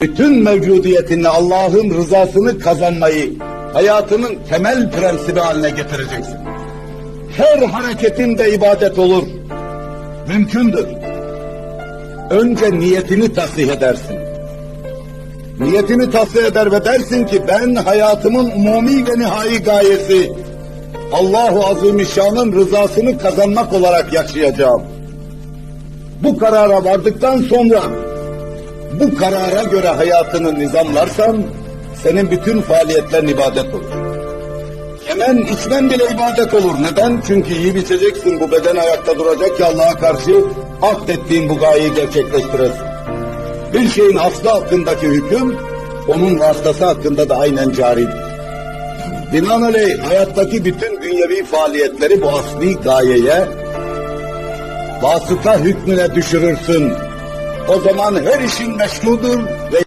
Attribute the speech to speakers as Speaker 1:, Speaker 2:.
Speaker 1: bütün mevcudiyetinle Allah'ın rızasını kazanmayı hayatının temel prensibi haline getireceksin. Her hareketin de ibadet olur. Mümkündür. Önce niyetini tasih edersin. Niyetini tasih eder ve dersin ki ben hayatımın umumi ve nihai gayesi Allahu Azimüşşan'ın rızasını kazanmak olarak yaşayacağım. Bu karara vardıktan sonra bu karara göre hayatını nizamlarsan senin bütün faaliyetlerin ibadet olur. Hemen içmen bile ibadet olur. Neden? Çünkü yiyip içeceksin bu beden ayakta duracak ki Allah'a karşı akdettiğin bu gayeyi gerçekleştiresin. Bir şeyin aslı hakkındaki hüküm onun vasıtası hakkında da aynen caridir. Binaenaleyh hayattaki bütün dünyevi faaliyetleri bu asli gayeye vasıta hükmüne düşürürsün. O zaman her işin meşrudur ve